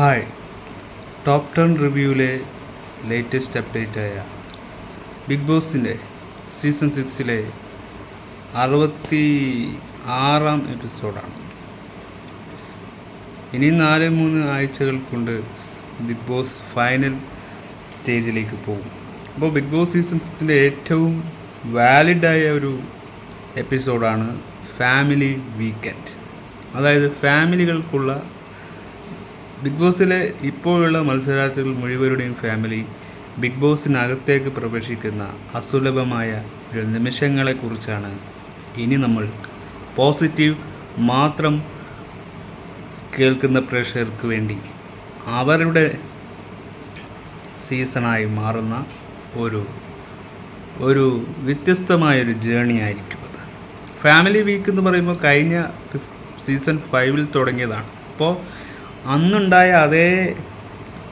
Hi. Top ten റിവ്യൂവിലെ latest അപ്ഡേറ്റായ big ബോസിന്റെ സീസൺ സിക്സിലെ അറുപത്തി ആറാം എപ്പിസോഡാണ് ഇനി നാല് മൂന്ന് ആഴ്ചകൾ കൊണ്ട് ബിഗ് ബോസ് ഫൈനൽ സ്റ്റേജിലേക്ക് പോകും. അപ്പോൾ ബിഗ് ബോസ് സീസൺ സിക്സിന്റെ ഏറ്റവും വാലിഡായ ഒരു എപ്പിസോഡാണ് ഫാമിലി വീക്കെൻഡ് അതായത് ഫാമിലികൾക്കുള്ള ബിഗ് ബോസിലെ ഇപ്പോഴുള്ള മത്സരാർത്ഥികൾ മുഴുവരുടെയും ഫാമിലി ബിഗ് ബോസിനകത്തേക്ക് പ്രവേശിക്കുന്ന അസുലഭമായ ഒരു നിമിഷങ്ങളെക്കുറിച്ചാണ് ഇനി നമ്മൾ പോസിറ്റീവ് മാത്രം കേൾക്കുന്ന പ്രേക്ഷകർക്ക് വേണ്ടി അവരുടെ സീസണായി മാറുന്ന ഒരു ഒരു വ്യത്യസ്തമായൊരു ജേണി ആയിരിക്കും അത്. ഫാമിലി വീക്ക് എന്ന് പറയുമ്പോൾ കഴിഞ്ഞ സീസൺ ഫൈവിൽ തുടങ്ങിയതാണ്. അപ്പോൾ അന്നുണ്ടായ അതേ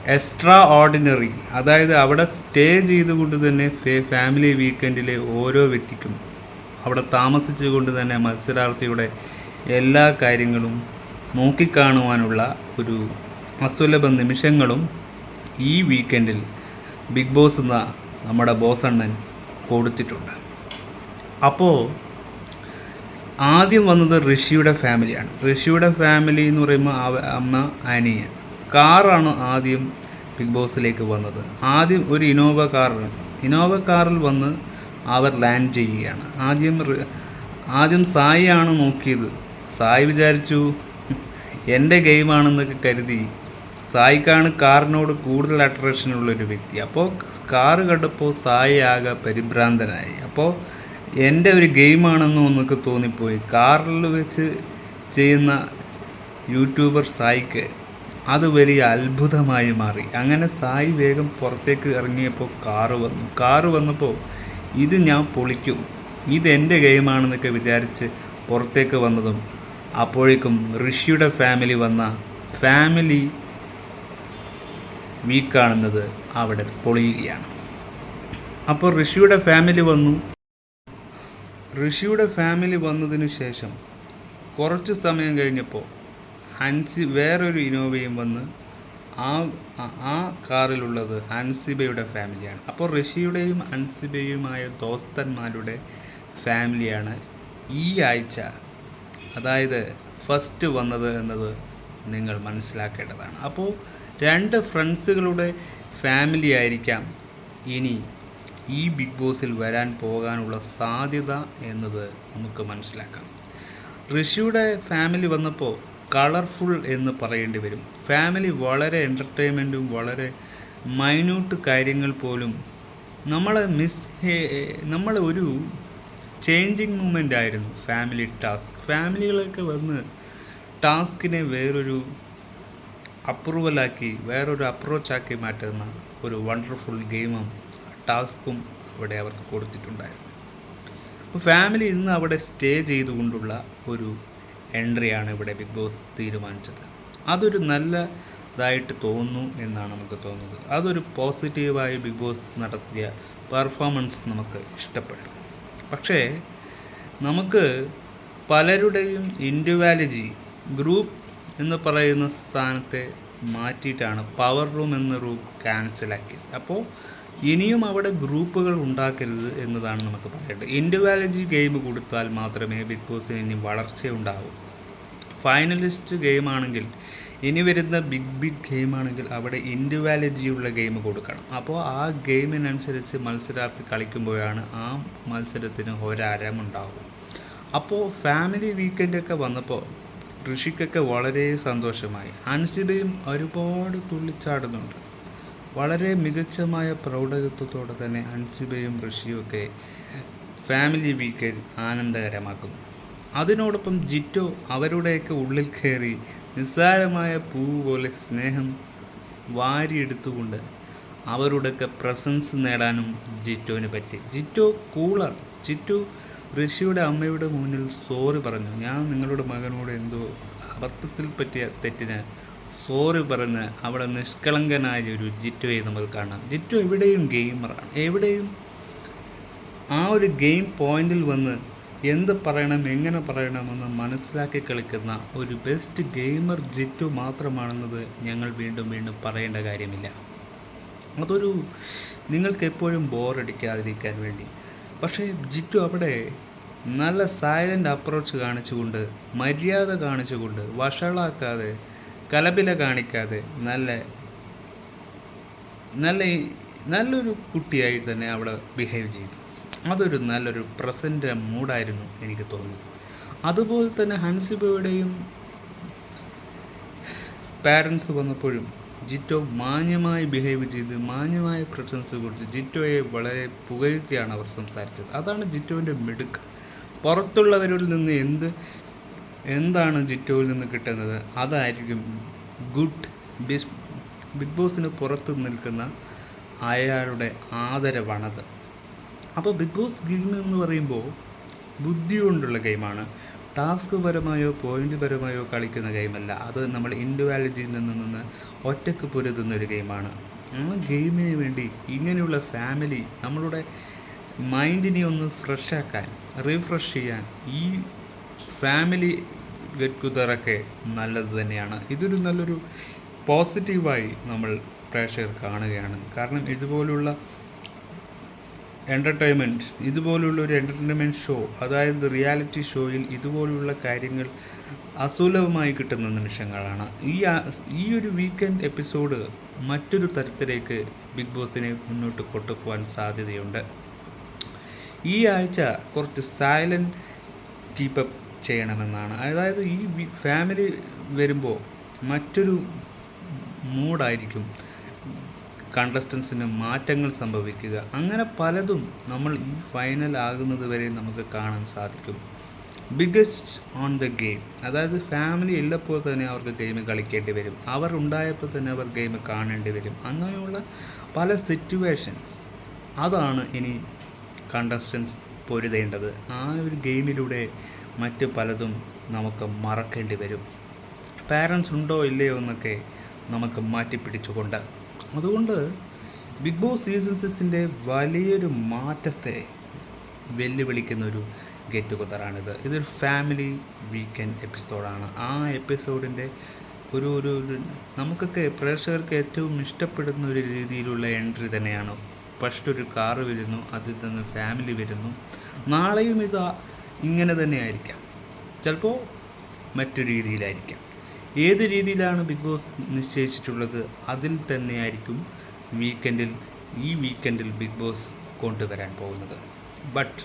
എക്സ്ട്രാ ഓർഡിനറി അതായത് അവിടെ സ്റ്റേ ചെയ്തുകൊണ്ട് തന്നെ ഫാമിലി വീക്കെൻഡിലെ ഓരോ വ്യക്തിക്കും അവിടെ താമസിച്ചുകൊണ്ട് തന്നെ മത്സരാർത്ഥിയുടെ എല്ലാ കാര്യങ്ങളും നോക്കിക്കാണുവാനുള്ള ഒരു അസുലഭ നിമിഷങ്ങളും ഈ വീക്കെൻഡിൽ ബിഗ് ബോസ് എന്ന നമ്മുടെ ബോസണ്ണൻ കൊടുത്തിട്ടുണ്ട്. അപ്പോൾ ആദ്യം വന്നത് ഋഷിയുടെ ഫാമിലിയാണ്. ഋഷിയുടെ ഫാമിലി എന്ന് പറയുമ്പോൾ അമ്മ അനിയൻ. കാറാണ് ആദ്യം ബിഗ് ബോസിലേക്ക് വന്നത്. ആദ്യം ഒരു ഇനോവ കാറാണ് ഇനോവ കാറിൽ വന്ന് അവർ ലാൻഡ് ചെയ്യുകയാണ്. ആദ്യം ആദ്യം സായിയാണ് നോക്കിയത്. സായി വിചാരിച്ചു എന്റെ ഗെയിമാണെന്നൊക്കെ കരുതി സായിക്കാണ് കാറിനോട് കൂടുതൽ അട്രാക്ഷൻ ഉള്ളൊരു വ്യക്തി. അപ്പോൾ കാറ് കണ്ടപ്പോൾ സായി ആകെ പരിഭ്രാന്തനായി. അപ്പോൾ എന്റെ ഒരു ഗെയിമാണെന്ന് നമുക്ക് തോന്നിപ്പോയി. കാറിൽ വെച്ച് ചെയ്യുന്ന യൂട്യൂബർ സായിക്ക് അത് വലിയ അത്ഭുതമായി മാറി. അങ്ങനെ സായി വേഗം പുറത്തേക്ക് ഇറങ്ങിയപ്പോൾ കാറ് വന്നു. കാറ് വന്നപ്പോൾ ഇത് ഞാൻ പൊളിക്കും. ഇതെന്റെ ഗെയിമാണെന്നൊക്കെ വിചാരിച്ച് പുറത്തേക്ക് വന്നതും അപ്പോഴേക്കും ഋഷിയുടെ ഫാമിലി വന്ന ഫാമിലി വീക്കാണെന്നത് അവിടെ പൊളിയുകയാണ്. അപ്പോൾ ഋഷിയുടെ ഫാമിലി വന്നു. ഋഷിയുടെ ഫാമിലി വന്നതിന് ശേഷം കുറച്ച് സമയം കഴിഞ്ഞപ്പോൾ ഹൻസി വേറൊരു ഇനോവയും വന്ന് ആ ആ- കാറിലുള്ളത് ഹൻസിബയുടെ ഫാമിലിയാണ് അപ്പോൾ ഋഷിയുടെയും ഹൻസിബയുമായ ദോസ്തന്മാരുടെ ഫാമിലിയാണ് ഈ ആഴ്ച. അതായത് ഫസ്റ്റ് വന്നത് എന്നത് നിങ്ങൾ മനസ്സിലാക്കേണ്ടതാണ്. അപ്പോൾ രണ്ട് ഫ്രണ്ട്സുകളുടെ ഫാമിലി ആയിരിക്കാം ഇനി ഈ ബിഗ് ബോസിൽ വരാൻ പോകാനുള്ള സാധ്യത എന്നത് നമുക്ക് മനസ്സിലാക്കാം. ഋഷിയുടെ ഫാമിലി വന്നപ്പോൾ കളർഫുൾ എന്ന് പറയേണ്ടി വരും. ഫാമിലി വളരെ എന്റർടൈൻമെന്റും വളരെ മൈന്യൂട്ട് കാര്യങ്ങൾ പോലും നമ്മളെ മിസ് നമ്മൾ ഒരു ചേഞ്ചിങ് മൂമെന്റ് ആയിരുന്നു ഫാമിലി ടാസ്ക് ഫാമിലികളൊക്കെ വന്ന് ടാസ്കിനെ വേറൊരു അപ്രൂവലാക്കി വേറൊരു അപ്രോച്ചാക്കി മാറ്റുന്ന ഒരു വണ്ടർഫുൾ ഗെയിമും ടാസ്കും അവിടെ അവർക്ക് കൊടുത്തിട്ടുണ്ടായിരുന്നു. അപ്പോൾ ഫാമിലി ഇന്ന് അവിടെ സ്റ്റേ ചെയ്തുകൊണ്ടുള്ള ഒരു എൻട്രിയാണ് ഇവിടെ ബിഗ് ബോസ് തീരുമാനിച്ചത്. അതൊരു നല്ല ഇതായിട്ട് തോന്നുന്നു എന്നാണ് നമുക്ക് തോന്നുന്നത്. അതൊരു പോസിറ്റീവായി ബിഗ് ബോസ് നടത്തിയ പെർഫോമൻസ് നമുക്ക് ഇഷ്ടപ്പെട്ടു. പക്ഷേ നമുക്ക് പലരുടെയും ഇൻഡിവാലജി ഗ്രൂപ്പ് എന്ന് പറയുന്ന സ്ഥാനത്തെ മാറ്റിയിട്ടാണ് പവർ റൂം എന്ന റൂം ക്യാൻസലാക്കിയത് അപ്പോൾ ഇനിയും അവിടെ ഗ്രൂപ്പുകൾ ഉണ്ടാക്കരുത് എന്നതാണ് നമുക്ക് പറയേണ്ടത്. ഇൻഡിവാലജി ഗെയിം കൊടുത്താൽ മാത്രമേ ബിഗ് ബോസിന് ഇനി വളർച്ചയുണ്ടാവൂ ഫൈനലിസ്റ്റ് ഗെയിമാണെങ്കിൽ ഇനി വരുന്ന ബിഗ് ബിഗ് ഗെയിമാണെങ്കിൽ അവിടെ ഇൻഡിവാലജിയുള്ള ഗെയിം കൊടുക്കണം. അപ്പോൾ ആ ഗെയിമിനനുസരിച്ച് മത്സരാർത്ഥി കളിക്കുമ്പോഴാണ് ആ മത്സരത്തിന് ഒരരമുണ്ടാവും അപ്പോൾ ഫാമിലി വീക്കെൻഡൊക്കെ വന്നപ്പോൾ ഋഷിക്കൊക്കെ വളരെ സന്തോഷമായി. ഹൻസിബയും ഒരുപാട് തുള്ളിച്ചാടുന്നുണ്ട്. വളരെ മികച്ചമായ പ്രൗഢത്വത്തോടെ തന്നെ അൻസിബയും ഋഷിയും ഒക്കെ ഫാമിലി വീക്കെൻഡ് ആനന്ദകരമാക്കുന്നു. അതിനോടൊപ്പം ജിറ്റോ അവരുടെയൊക്കെ ഉള്ളിൽ കയറി നിസ്സാരമായ പൂവ് പോലെ സ്നേഹം വാരിയെടുത്തുകൊണ്ട് അവരുടെയൊക്കെ പ്രസൻസ് നേടാനും ജിറ്റോന് പറ്റി. ജിറ്റോ കൂളാണ്. ജിറ്റു ഋഷിയുടെ അമ്മയുടെ മുന്നിൽ സോറി പറഞ്ഞു. ഞാൻ നിങ്ങളുടെ മകനോട് എന്തോ അബദ്ധത്തിൽ പറ്റിയ തെറ്റിന് സോറി പറഞ്ഞ് അവിടെ നിഷ്കളങ്കനായ ഒരു ജിറ്റോയെ നമുക്ക് കാണാം. ജിറ്റു എവിടെയും ഗെയിമറാണ്. എവിടെയും ആ ഒരു ഗെയിം പോയിന്റിൽ വന്ന് എന്ത് പറയണം എങ്ങനെ പറയണമെന്ന് മനസ്സിലാക്കി കളിക്കുന്ന ഒരു ബെസ്റ്റ് ഗെയിമർ ജിറ്റു മാത്രമാണെന്നത് ഞങ്ങൾ വീണ്ടും വീണ്ടും പറയേണ്ട കാര്യമില്ല. അതൊരു നിങ്ങൾക്ക് എപ്പോഴും ബോറടിക്കാതിരിക്കാൻ വേണ്ടി. പക്ഷേ ജിറ്റു അവിടെ നല്ല സൈലന്റ് അപ്രോച്ച് കാണിച്ചുകൊണ്ട് മര്യാദ കാണിച്ചുകൊണ്ട് വഷളാക്കാതെ കലപില കാണിക്കാതെ നല്ല നല്ല നല്ലൊരു കുട്ടിയായി തന്നെ അവിടെ ബിഹേവ് ചെയ്തു. അതൊരു നല്ലൊരു പ്രസന്റ് മൂഡായിരുന്നു എനിക്ക് തോന്നിയത്. അതുപോലെ തന്നെ ഹൻസിബയുടെയും പാരൻസ് വന്നപ്പോഴും ജിറ്റോ മാന്യമായി ബിഹേവ് ചെയ്ത് മാന്യമായ പ്രസൻസ് കുറിച്ച് ജിറ്റോയെ വളരെ പുകഴ്ത്തിയാണ് അവർ സംസാരിച്ചത്. അതാണ് ജിറ്റോവിന്റെ മിടുക്ക്. പുറത്തുള്ളവരിൽ നിന്ന് എന്ത് എന്താണ് ജിറ്റോയിൽ നിന്ന് കിട്ടുന്നത്? അതായിരിക്കും ഗുഡ് ബിസ് ബിഗ് ബോസിന് പുറത്ത് നിൽക്കുന്ന അയാളുടെ ആദരവാണത്. അപ്പോൾ ബിഗ് ബോസ് ഗെയിം എന്ന് പറയുമ്പോൾ ബുദ്ധി കൊണ്ടുള്ള ഗെയിമാണ്. ടാസ്ക് പരമായോ പോയിന്റ് പരമായോ കളിക്കുന്ന ഗെയിമല്ല. അത് നമ്മൾ ഇൻഡിവാലിറ്റിയിൽ നിന്ന് നിന്ന് ഒറ്റയ്ക്ക് പൊരുതുന്ന ഒരു ഗെയിമാണ്. ആ ഗെയിമിന് വേണ്ടി ഇങ്ങനെയുള്ള ഫാമിലി നമ്മളുടെ മൈൻഡിനെ ഒന്ന് ഫ്രഷാക്കാൻ റീഫ്രഷ് ചെയ്യാൻ ഈ ഫാമിലി ഗെറ്റ് ടുഗദറൊക്കെ നല്ലത് തന്നെയാണ്. ഇതൊരു നല്ലൊരു പോസിറ്റീവായി നമ്മൾ പ്രേക്ഷകർ കാണുകയാണ്. കാരണം ഇതുപോലുള്ള എന്റർടൈൻമെന്റ് ഇതുപോലുള്ള ഒരു എന്റർടൈൻമെന്റ് ഷോ അതായത് റിയാലിറ്റി ഷോയിൽ ഇതുപോലുള്ള കാര്യങ്ങൾ അസുലഭമായി കിട്ടുന്ന നിമിഷങ്ങളാണ്. ഈ ഈ ഒരു വീക്കെൻഡ് എപ്പിസോഡ് മറ്റൊരു തരത്തിലേക്ക് ബിഗ് ബോസിനെ മുന്നോട്ട് കൊണ്ടുപോകാൻ സാധ്യതയുണ്ട്. ഈ ആഴ്ച കുറച്ച് സൈലന്റ് കീപ്പപ്പ് ചെയ്യണമെന്നാണ്. അതായത് ഈ ഫാമിലി വരുമ്പോൾ മറ്റൊരു മൂഡായിരിക്കും കണ്ടസ്റ്റൻസിന് മാറ്റങ്ങൾ സംഭവിക്കുക. അങ്ങനെ പലതും നമ്മൾ ഈ ഫൈനൽ ആകുന്നത് വരെ നമുക്ക് കാണാൻ സാധിക്കും. ബിഗ്ഗസ്റ്റ് ഓൺ ദ ഗെയിം അതായത് ഫാമിലി ഉള്ളപ്പോൾ തന്നെ അവർക്ക് ഗെയിം കളിക്കേണ്ടി വരും. അവർ ഉണ്ടായപ്പോൾ തന്നെ അവർ ഗെയിം കാണേണ്ടി വരും. അങ്ങനെയുള്ള പല സിറ്റുവേഷൻസ് അതാണ് ഇനി കണ്ടസ്റ്റൻസ് പൊരുതേണ്ടത്. ആ ഒരു ഗെയിമിലൂടെ മറ്റ് പലതും നമുക്ക് മറക്കേണ്ടി വരും. പാരൻസ് ഉണ്ടോ ഇല്ലയോ എന്നൊക്കെ നമുക്ക് മാറ്റിപ്പിടിച്ചുകൊണ്ട്. അതുകൊണ്ട് ബിഗ് ബോസ് സീസൺ സിക്സിന്റെ വലിയൊരു മാറ്റത്തെ വെല്ലുവിളിക്കുന്ന ഒരു ഗെറ്റ് ടുഗദറാണിത് ഇതൊരു ഫാമിലി വീക്കെൻഡ് എപ്പിസോഡാണ്. ആ എപ്പിസോഡിന്റെ ഒരു ഒരു നമുക്കൊക്കെ പ്രേക്ഷകർക്ക് ഏറ്റവും ഇഷ്ടപ്പെടുന്ന ഒരു രീതിയിലുള്ള എൻട്രി തന്നെയാണ് ഫസ്റ്റ് ഒരു കാറ് വരുന്നു അതിൽ നിന്ന് ഫാമിലി വരുന്നു. നാളെയും ഇത് ഇങ്ങനെ തന്നെ ആയിരിക്കാം ചിലപ്പോൾ മറ്റു രീതിയിലായിരിക്കാം. ഏത് രീതിയിലാണ് ബിഗ് ബോസ് നിശ്ചയിച്ചിട്ടുള്ളത്? അതിൽ തന്നെയായിരിക്കും വീക്കെൻഡിൽ ഈ വീക്കെൻഡിൽ ബിഗ് ബോസ് കൊണ്ടുവരാൻ പോകുന്നത്. ബട്ട്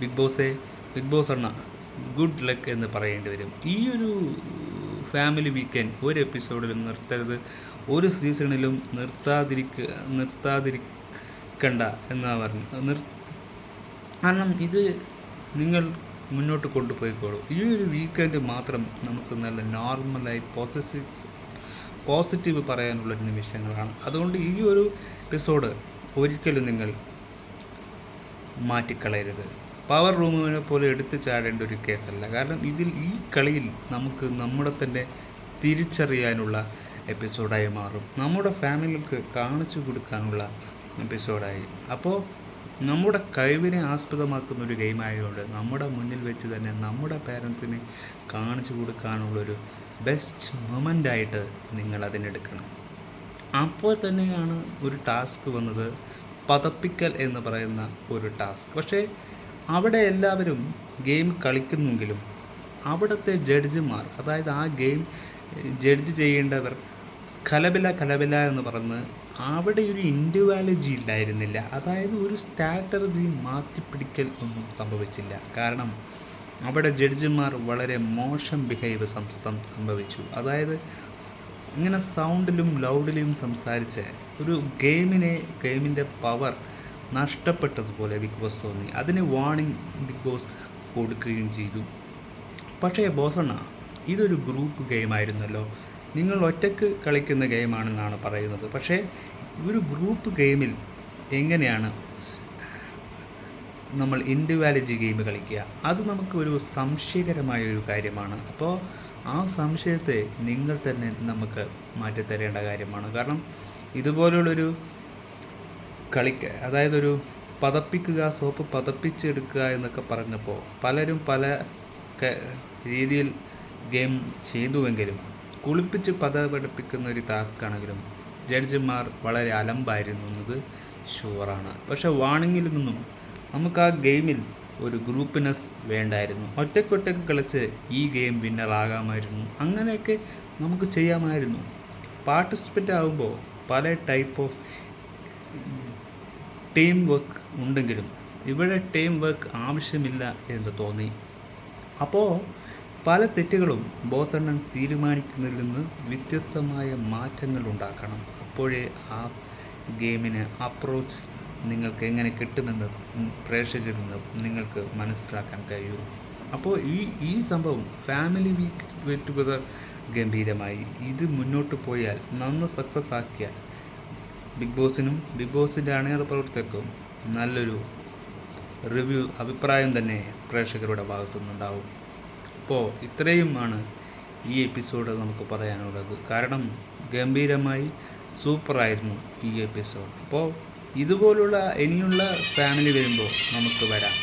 ബിഗ് ബോസെ ബിഗ് ബോസ് എണ്ണ ഗുഡ് ലക്ക് എന്ന് പറയേണ്ടി വരും. ഈ ഒരു ഫാമിലി വീക്കെൻഡ് ഒരു എപ്പിസോഡിലും നിർത്തരുത്. ഒരു സീസണിലും നിർത്താതിരിക്ക നിർത്താതിരിക്കണ്ട എന്നാ പറഞ്ഞു. നിർ കാരണം ഇത് നിങ്ങൾ മുന്നോട്ട് കൊണ്ടുപോയിക്കോളൂ. ഈ ഒരു വീക്കെൻഡ് മാത്രം നമുക്ക് നല്ല നോർമലായി പോസിറ്റീവ് പോസിറ്റീവ് പറയാനുള്ള നിമിഷങ്ങളാണ്. അതുകൊണ്ട് ഈ ഒരു എപ്പിസോഡ് ഒരിക്കലും നിങ്ങൾ മാറ്റിക്കളയരുത്. പവർ റൂമിനെ പോലെ എടുത്തു ചാടേണ്ട ഒരു കേസല്ല കാരണം ഇതിൽ ഈ കളിയിൽ നമുക്ക് നമ്മുടെ തന്നെ തിരിച്ചറിയാനുള്ള എപ്പിസോഡായി മാറും. നമ്മുടെ ഫാമിലിക്ക് കാണിച്ചു കൊടുക്കാനുള്ള എപ്പിസോഡായി. അപ്പോൾ നമ്മുടെ കഴിവിനെ ആസ്പദമാക്കുന്ന ഒരു ഗെയിം ആയതുകൊണ്ട് നമ്മുടെ മുന്നിൽ വെച്ച് തന്നെ നമ്മുടെ പാരൻസിനെ കാണിച്ചു കൊടുക്കാനുള്ളൊരു ബെസ്റ്റ് മൊമെന്റായിട്ട് നിങ്ങൾ അതിനെടുക്കണം. അപ്പോൾ തന്നെയാണ് ഒരു ടാസ്ക് വന്നത് പതപ്പിക്കൽ എന്ന് പറയുന്ന ഒരു ടാസ്ക് പക്ഷേ അവിടെ എല്ലാവരും ഗെയിം കളിക്കുന്നെങ്കിലും അവിടുത്തെ ജഡ്ജിമാർ അതായത് ആ ഗെയിം ജഡ്ജ് ചെയ്യേണ്ടവർ കലബില കലബില എന്ന് പറഞ്ഞ് അവിടെ ഒരു ഇൻഡിവാലജി ഇല്ലായിരുന്നില്ല. അതായത് ഒരു സ്ട്രാറ്റജി മാറ്റിപ്പിടിക്കൽ ഒന്നും സംഭവിച്ചില്ല. കാരണം അവിടെ ജഡ്ജിമാർ വളരെ മോശം ബിഹേവ് സംഭവിച്ചു. അതായത് ഇങ്ങനെ സൗണ്ടിലും ലൗഡിലും സംസാരിച്ച് ഒരു ഗെയിമിനെ ഗെയിമിന്റെ പവർ നഷ്ടപ്പെട്ടതുപോലെ ബിഗ് ബോസ് തോന്നി. അതിന് വാണിംഗ് ബിഗ് ബോസ് കൊടുക്കുകയും ചെയ്തു. പക്ഷേ ബോസണ്ണ ഇതൊരു ഗ്രൂപ്പ് ഗെയിമായിരുന്നല്ലോ നിങ്ങൾ ഒറ്റയ്ക്ക് കളിക്കുന്ന ഗെയിമാണെന്നാണ് പറയുന്നത്. പക്ഷേ ഒരു ഗ്രൂപ്പ് ഗെയിമിൽ എങ്ങനെയാണ് നമ്മൾ ഇൻഡിവാലജി ഗെയിം കളിക്കുക? അത് നമുക്കൊരു സംശയകരമായ ഒരു കാര്യമാണ്. അപ്പോൾ ആ സംശയത്തെ നിങ്ങൾ തന്നെ നമുക്ക് മാറ്റിത്തരേണ്ട കാര്യമാണ്. കാരണം ഇതുപോലുള്ളൊരു കളിക്ക് അതായത് ഒരു പതപ്പിക്കുക സോപ്പ് പതപ്പിച്ചെടുക്കുക എന്നൊക്കെ പറഞ്ഞപ്പോൾ പലരും പല രീതിയിൽ ഗെയിം ചെയ്തുവെങ്കിലും കുളിപ്പിച്ച് പതപഠിപ്പിക്കുന്ന ഒരു ടാസ്ക് ആണെങ്കിലും ജഡ്ജിമാർ വളരെ അലമ്പായിരുന്നു എന്നത് ഷുവറാണ് പക്ഷെ വാണിങ്ങിൽ നിന്നും നമുക്ക് ആ ഗെയിമിൽ ഒരു ഗ്രൂപ്പിനെസ് വേണ്ടായിരുന്നു. ഒറ്റക്കൊറ്റക്ക് കളിച്ച് ഈ ഗെയിം വിന്നറാകാമായിരുന്നു അങ്ങനെയൊക്കെ നമുക്ക് ചെയ്യാമായിരുന്നു. പാർട്ടിസിപ്പേറ്റ് ആകുമ്പോൾ പല ടൈപ്പ് ഓഫ് ടീം വർക്ക് ഉണ്ടെങ്കിലും ഇവിടെ ടീം വർക്ക് ആവശ്യമില്ല എന്ന് തോന്നി. അപ്പോൾ പല തെറ്റുകളും ബോസെണ്ണം തീരുമാനിക്കുന്നതിൽ നിന്ന് വ്യത്യസ്തമായ മാറ്റങ്ങൾ ഉണ്ടാക്കണം. അപ്പോഴേ ആ ഗെയിമിന് അപ്രോച്ച് നിങ്ങൾക്ക് എങ്ങനെ കിട്ടുമെന്ന് പ്രേക്ഷകരിൽ നിന്ന് നിങ്ങൾക്ക് മനസ്സിലാക്കാൻ കഴിയൂ. അപ്പോൾ ഈ ഈ സംഭവം ഫാമിലി വീക്ക് ഗെറ്റ് ടുഗദർ ഗംഭീരമായി. ഇത് മുന്നോട്ട് പോയാൽ നന്ന് സക്സസ് ആക്കിയാൽ ബിഗ് ബോസിനും ബിഗ് ബോസിന്റെ അണിയറ പ്രവർത്തകർക്കും നല്ലൊരു റിവ്യൂ അഭിപ്രായം തന്നെ പ്രേക്ഷകരുടെ ഭാഗത്തു നിന്നുണ്ടാവും അപ്പോൾ ഇത്രയുമാണ് ഈ എപ്പിസോഡ് നമുക്ക് പറയാനുള്ളത്. കാരണം ഗംഭീരമായി സൂപ്പറായിരുന്നു ഈ എപ്പിസോഡ് അപ്പോൾ ഇതുപോലുള്ള ഇനിയുള്ള ഫാമിലി വരുമ്പോൾ നമുക്ക് വരാം.